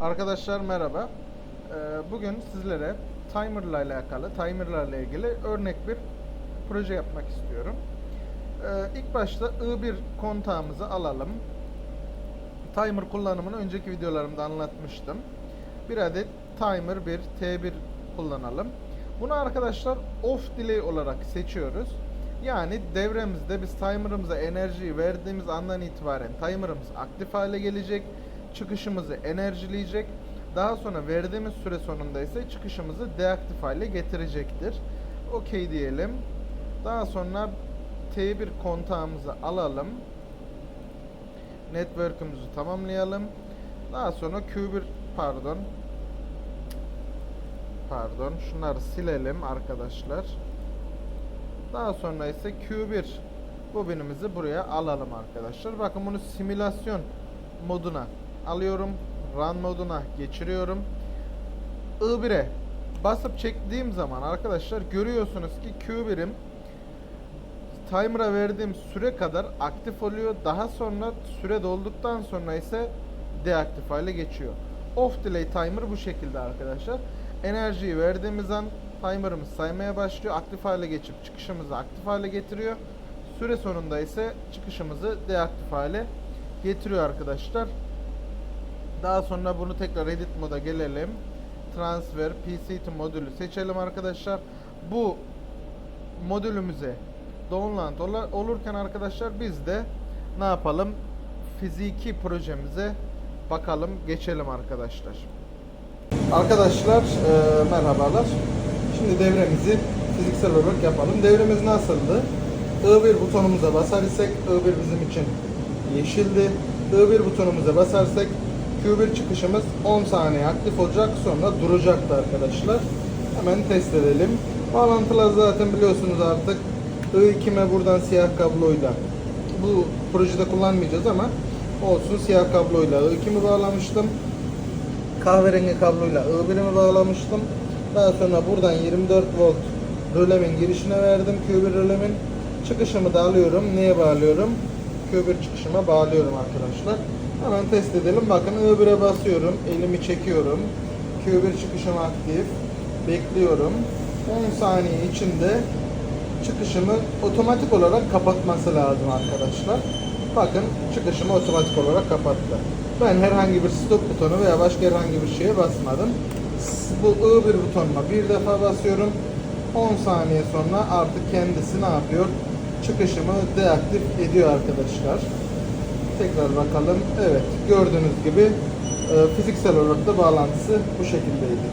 Arkadaşlar merhaba. Ee, Bugün sizlere timer'la alakalı, timer'larla ilgili örnek bir proje yapmak istiyorum. Ee, İlk başta I1 kontağımızı alalım. Timer kullanımını önceki videolarımda anlatmıştım. Bir adet timer 1 T1 kullanalım. Bunu arkadaşlar off delay olarak seçiyoruz. Yani devremizde biz timer'ımıza enerjiyi verdiğimiz andan itibaren timer'ımız aktif hale gelecek. Çıkışımızı enerjileyecek. Daha sonra verdiğimiz süre sonunda ise çıkışımızı deaktif hale getirecektir. Okey diyelim. Daha sonra T1 kontağımızı alalım. Network'ümüzü tamamlayalım. Daha sonra Q1 pardon. Pardon. Şunları silelim arkadaşlar. Daha sonra ise Q1 bobinimizi buraya alalım arkadaşlar. Bakın bunu simülasyon moduna alıyorum. Run moduna geçiriyorum. I1'e basıp çektiğim zaman arkadaşlar görüyorsunuz ki Q1'im timer'a verdiğim süre kadar aktif oluyor. Daha sonra süre dolduktan sonra ise deaktif hale geçiyor. Off delay timer bu şekilde arkadaşlar. Enerjiyi verdiğimiz an timer'ımız saymaya başlıyor. Aktif hale geçip çıkışımızı aktif hale getiriyor. Süre sonunda ise çıkışımızı deaktif hale getiriyor arkadaşlar. Daha sonra bunu tekrar edit moda gelelim. Transfer PCT modülü seçelim arkadaşlar. Bu modülümüze download olurken arkadaşlar biz de ne yapalım? Fiziki projemize bakalım, geçelim arkadaşlar. Arkadaşlar e, merhabalar. Şimdi devremizi fiziksel olarak yapalım. Devremiz nasıldı? I1 butonumuza basar isek I1 bizim için yeşildi. I1 butonumuza basarsak Q1 çıkışımız 10 saniye aktif olacak sonra duracaktı arkadaşlar. Hemen test edelim. Bağlantılar zaten biliyorsunuz artık I2'me buradan siyah kabloyla bu projede kullanmayacağız ama olsun siyah kabloyla I2'mi bağlamıştım kahverengi kabloyla I1'imi bağlamıştım. Daha sonra buradan 24 volt rölemin girişine verdim. Q1 rölemin çıkışımı da alıyorum. Neye bağlıyorum? Q1 çıkışıma bağlıyorum arkadaşlar. Hemen test edelim. Bakın I1'e basıyorum. Elimi çekiyorum. Q1 çıkışım aktif. Bekliyorum. 10 saniye içinde çıkışımı otomatik olarak kapatması lazım arkadaşlar. Bakın çıkışımı otomatik olarak kapattı. Ben herhangi bir stop butonu veya başka herhangi bir şeye basmadım. Bu I1 butonuna bir defa basıyorum. 10 saniye sonra artık kendisi ne yapıyor? Çıkışımı deaktif ediyor arkadaşlar. Tekrar bakalım. Evet gördüğünüz gibi e, fiziksel olarak da bağlantısı bu şekildeydi.